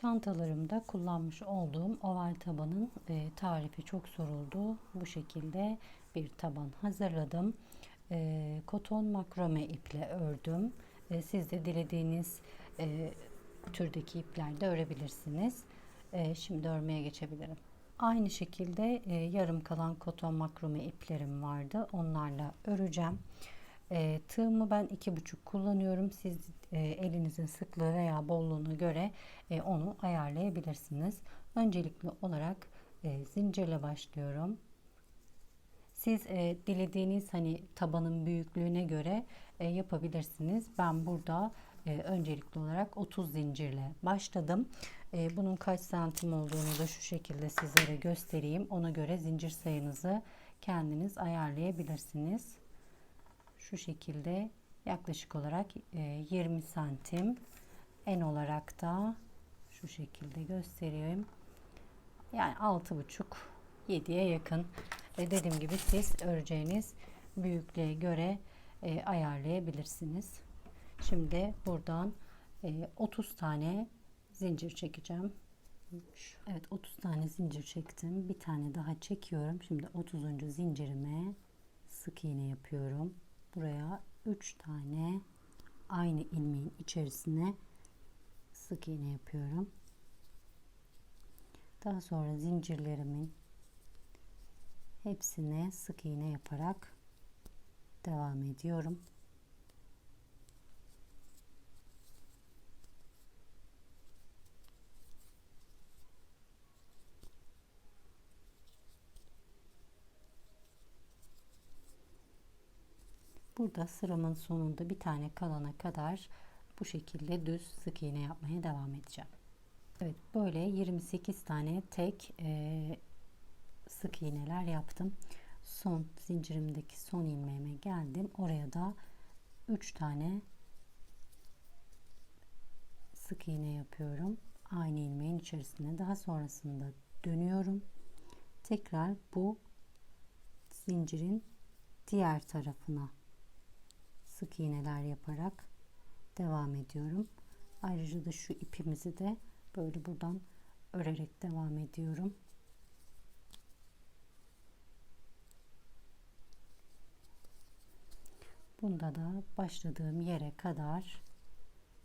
Çantalarımda kullanmış olduğum oval tabanın e, tarifi çok soruldu. Bu şekilde bir taban hazırladım. E, koton makrome iple ördüm. E, siz de dilediğiniz e, türdeki iplerde örebilirsiniz. E, şimdi örmeye geçebilirim. Aynı şekilde e, yarım kalan koton makrome iplerim vardı. Onlarla öreceğim. E, tığımı ben iki buçuk kullanıyorum. Siz e, elinizin sıklığı veya bolluğuna göre e, onu ayarlayabilirsiniz. Öncelikli olarak e, zincirle başlıyorum. Siz e, dilediğiniz hani tabanın büyüklüğüne göre e, yapabilirsiniz. Ben burada e, öncelikli olarak 30 zincirle başladım. E, bunun kaç santim olduğunu da şu şekilde sizlere göstereyim. Ona göre zincir sayınızı kendiniz ayarlayabilirsiniz. Şu şekilde yaklaşık olarak e, 20 santim. En olarak da şu şekilde göstereyim. Yani 6,5 7'ye yakın. E, dediğim gibi siz öreceğiniz büyüklüğe göre e, ayarlayabilirsiniz. Şimdi buradan e, 30 tane zincir çekeceğim. Evet 30 tane zincir çektim. Bir tane daha çekiyorum. Şimdi 30. zincirime sık iğne yapıyorum. Buraya 3 tane aynı ilmeğin içerisine sık iğne yapıyorum. Daha sonra zincirlerimin hepsine sık iğne yaparak devam ediyorum. Burada sıramın sonunda bir tane kalana kadar bu şekilde düz sık iğne yapmaya devam edeceğim. Evet böyle 28 tane tek e, sık iğneler yaptım. Son zincirimdeki son ilmeğime geldim. Oraya da 3 tane sık iğne yapıyorum. Aynı ilmeğin içerisine daha sonrasında dönüyorum. Tekrar bu zincirin diğer tarafına sık iğneler yaparak devam ediyorum. Ayrıca da şu ipimizi de böyle buradan örerek devam ediyorum. Bunda da başladığım yere kadar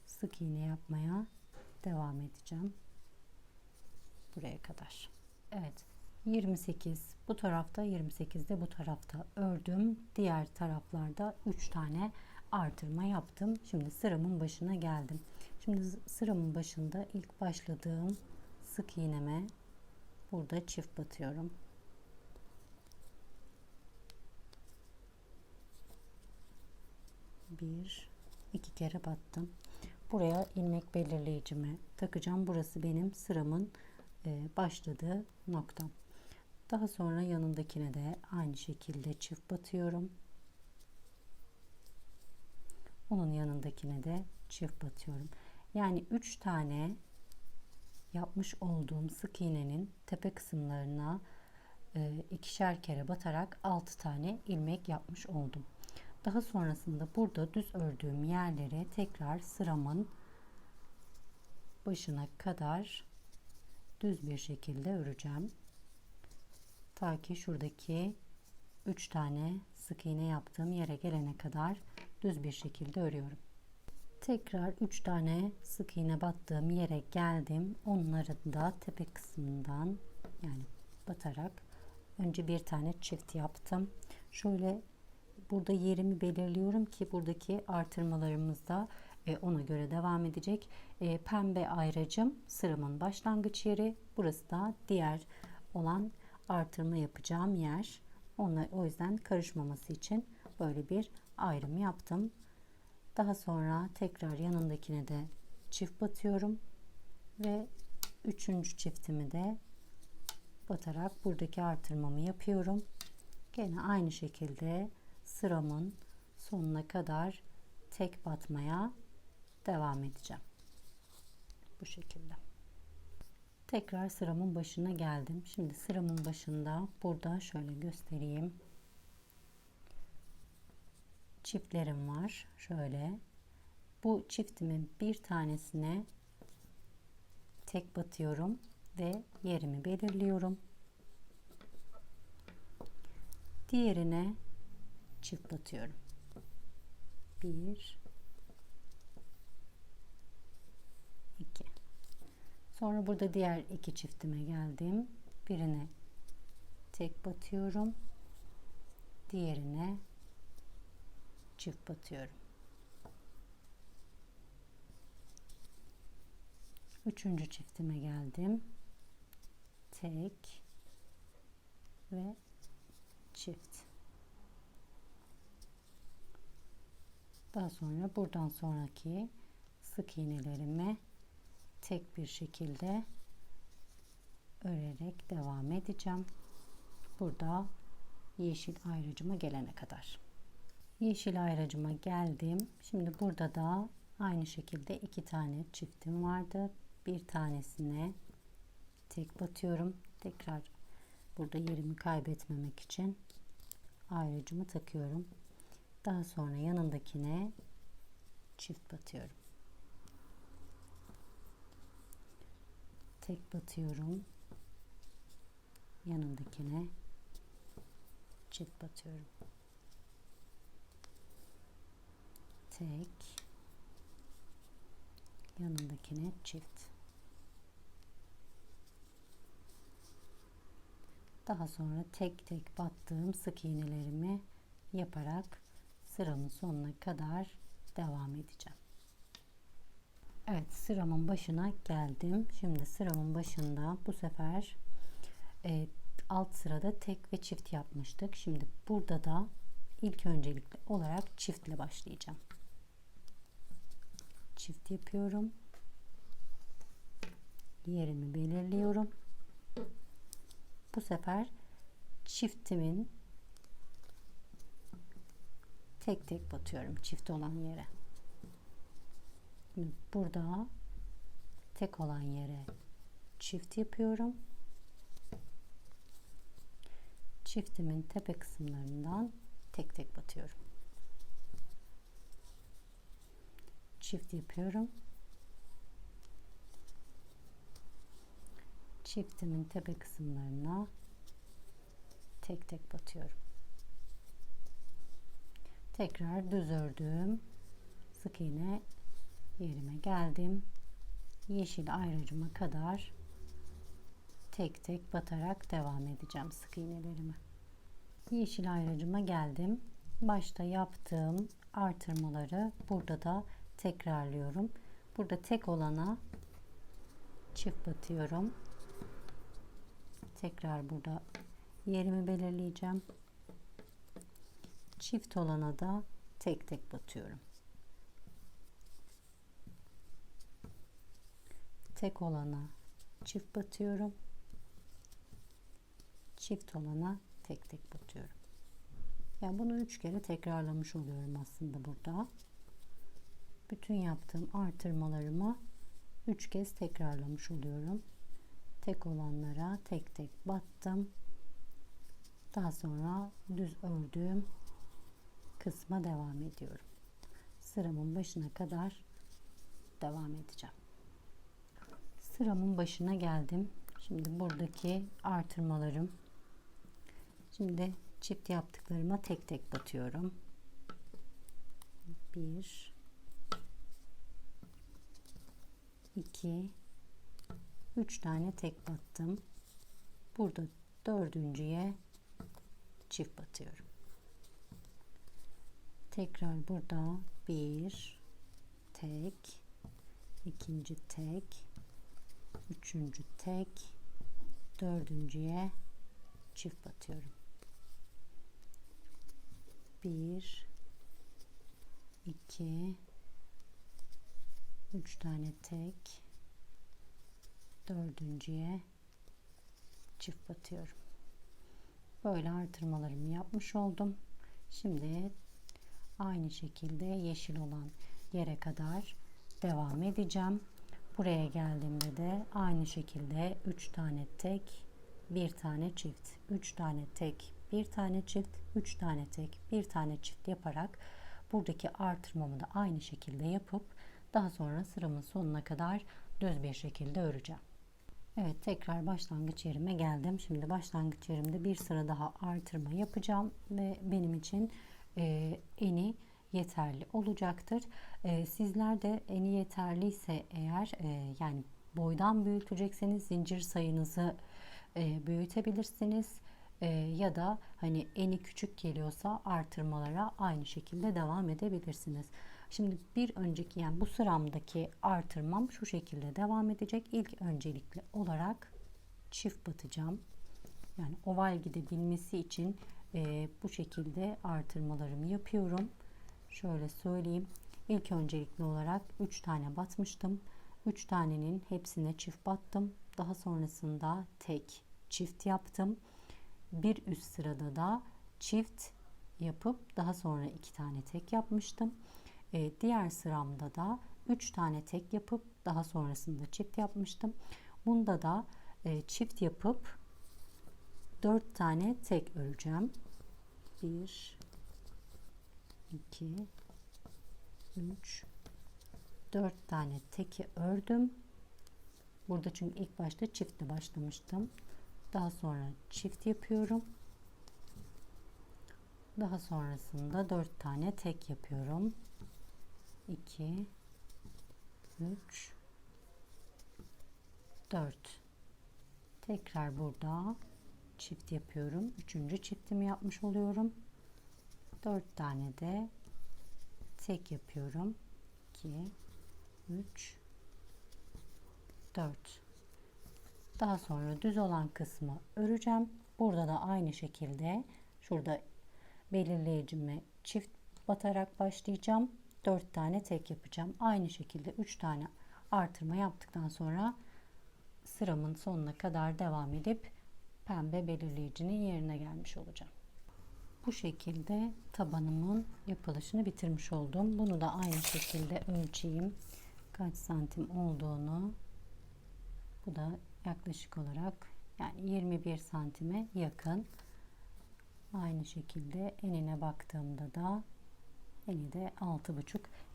sık iğne yapmaya devam edeceğim. Buraya kadar. Evet. 28 bu tarafta 28 de bu tarafta ördüm. Diğer taraflarda 3 tane artırma yaptım. Şimdi sıramın başına geldim. Şimdi sıramın başında ilk başladığım sık iğneme burada çift batıyorum. Bir, iki kere battım. Buraya ilmek belirleyicimi takacağım. Burası benim sıramın başladığı noktam. Daha sonra yanındakine de aynı şekilde çift batıyorum. Onun yanındakine de çift batıyorum. Yani 3 tane yapmış olduğum sık iğnenin tepe kısımlarına e, ikişer kere batarak 6 tane ilmek yapmış oldum. Daha sonrasında burada düz ördüğüm yerlere tekrar sıramın başına kadar düz bir şekilde öreceğim. Ta ki şuradaki 3 tane sık iğne yaptığım yere gelene kadar düz bir şekilde örüyorum. Tekrar 3 tane sık iğne battığım yere geldim. Onları da tepe kısmından yani batarak önce bir tane çift yaptım. Şöyle burada yerimi belirliyorum ki buradaki artırmalarımızda e, ona göre devam edecek. E, pembe ayracım sıramın başlangıç yeri. Burası da diğer olan artırma yapacağım yer. Onlar, o yüzden karışmaması için böyle bir ayrım yaptım. Daha sonra tekrar yanındakine de çift batıyorum ve üçüncü çiftimi de batarak buradaki artırmamı yapıyorum. Gene aynı şekilde sıramın sonuna kadar tek batmaya devam edeceğim. Bu şekilde. Tekrar sıramın başına geldim. Şimdi sıramın başında burada şöyle göstereyim. Çiftlerim var. Şöyle. Bu çiftimin bir tanesine tek batıyorum ve yerimi belirliyorum. Diğerine çift batıyorum. 1 2 Sonra burada diğer iki çiftime geldim. Birine tek batıyorum. Diğerine çift batıyorum. Üçüncü çiftime geldim. Tek ve çift. Daha sonra buradan sonraki sık iğnelerimi tek bir şekilde örerek devam edeceğim. Burada yeşil ayrıcıma gelene kadar. Yeşil ayrıcıma geldim. Şimdi burada da aynı şekilde iki tane çiftim vardı. Bir tanesine tek batıyorum. Tekrar burada yerimi kaybetmemek için ayrıcımı takıyorum. Daha sonra yanındakine çift batıyorum. Tek batıyorum. Yanındakine çift batıyorum. Tek yanındakine çift. Daha sonra tek tek battığım sık iğnelerimi yaparak sıramın sonuna kadar devam edeceğim. Evet sıramın başına geldim. Şimdi sıramın başında bu sefer e, alt sırada tek ve çift yapmıştık. Şimdi burada da ilk öncelikli olarak çiftle başlayacağım. Çift yapıyorum. Yerimi belirliyorum. Bu sefer çiftimin tek tek batıyorum çift olan yere. Burada tek olan yere çift yapıyorum. Çiftimin tepe kısımlarından tek tek batıyorum. Çift yapıyorum. Çiftimin tepe kısımlarına tek tek batıyorum. Tekrar düz ördüm. Sık iğne yerime geldim. Yeşil ayrıcıma kadar tek tek batarak devam edeceğim sık iğnelerimi. Yeşil ayrıcıma geldim. Başta yaptığım artırmaları burada da tekrarlıyorum. Burada tek olana çift batıyorum. Tekrar burada yerimi belirleyeceğim. Çift olana da tek tek batıyorum. Tek olana çift batıyorum. Çift olana tek tek batıyorum. Yani bunu üç kere tekrarlamış oluyorum aslında burada. Bütün yaptığım artırmalarımı üç kez tekrarlamış oluyorum. Tek olanlara tek tek battım. Daha sonra düz ördüğüm kısma devam ediyorum. Sıramın başına kadar devam edeceğim. Sıramın başına geldim. Şimdi buradaki artırmalarım. Şimdi çift yaptıklarıma tek tek batıyorum. 1 2 3 tane tek battım. Burada dördüncüye çift batıyorum. Tekrar burada bir tek, ikinci tek, üçüncü tek, dördüncüye çift batıyorum. Bir, iki, üç tane tek, dördüncüye çift batıyorum. Böyle artırmalarımı yapmış oldum. Şimdi aynı şekilde yeşil olan yere kadar devam edeceğim. Buraya geldiğimde de aynı şekilde 3 tane tek, 1 tane çift, 3 tane tek, 1 tane çift, 3 tane tek, 1 tane çift yaparak buradaki artırmamı da aynı şekilde yapıp daha sonra sıramın sonuna kadar düz bir şekilde öreceğim. Evet tekrar başlangıç yerime geldim. Şimdi başlangıç yerimde bir sıra daha artırma yapacağım ve benim için e, eni yeterli olacaktır. E, sizler de eni yeterliyse eğer e, yani boydan büyütecekseniz zincir sayınızı e, büyütebilirsiniz. E, ya da hani eni küçük geliyorsa artırmalara aynı şekilde devam edebilirsiniz. Şimdi bir önceki yani bu sıramdaki artırmam şu şekilde devam edecek. İlk öncelikli olarak çift batacağım. Yani oval gidebilmesi için e, bu şekilde artırmalarımı yapıyorum. Şöyle söyleyeyim. İlk öncelikli olarak 3 tane batmıştım. 3 tanenin hepsine çift battım. Daha sonrasında tek çift yaptım. Bir üst sırada da çift yapıp daha sonra iki tane tek yapmıştım. Ee, diğer sıramda da 3 tane tek yapıp daha sonrasında çift yapmıştım. Bunda da e, çift yapıp 4 tane tek öreceğim. 1 2 3 4 tane teki ördüm. Burada çünkü ilk başta çiftle başlamıştım. Daha sonra çift yapıyorum. Daha sonrasında 4 tane tek yapıyorum. 2 3 4 tekrar burada çift yapıyorum. Üçüncü çiftimi yapmış oluyorum. 4 tane de tek yapıyorum. 2 3 4 daha sonra düz olan kısmı öreceğim. Burada da aynı şekilde şurada belirleyicimi çift batarak başlayacağım. 4 tane tek yapacağım. Aynı şekilde 3 tane artırma yaptıktan sonra sıramın sonuna kadar devam edip pembe belirleyicinin yerine gelmiş olacağım. Bu şekilde tabanımın yapılışını bitirmiş oldum. Bunu da aynı şekilde ölçeyim. Kaç santim olduğunu. Bu da yaklaşık olarak yani 21 santime yakın. Aynı şekilde enine baktığımda da eni de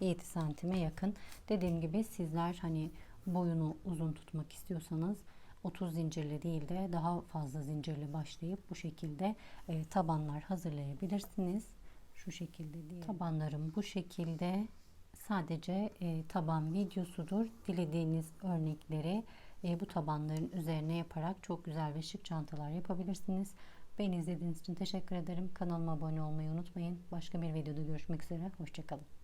6,5-7 santime yakın. Dediğim gibi sizler hani boyunu uzun tutmak istiyorsanız 30 zincirli değil de daha fazla zincirli başlayıp bu şekilde e, tabanlar hazırlayabilirsiniz. Şu şekilde değil. Tabanlarım bu şekilde sadece e, taban videosudur. Dilediğiniz örnekleri e, bu tabanların üzerine yaparak çok güzel ve şık çantalar yapabilirsiniz. Beni izlediğiniz için teşekkür ederim. Kanalıma abone olmayı unutmayın. Başka bir videoda görüşmek üzere. Hoşçakalın.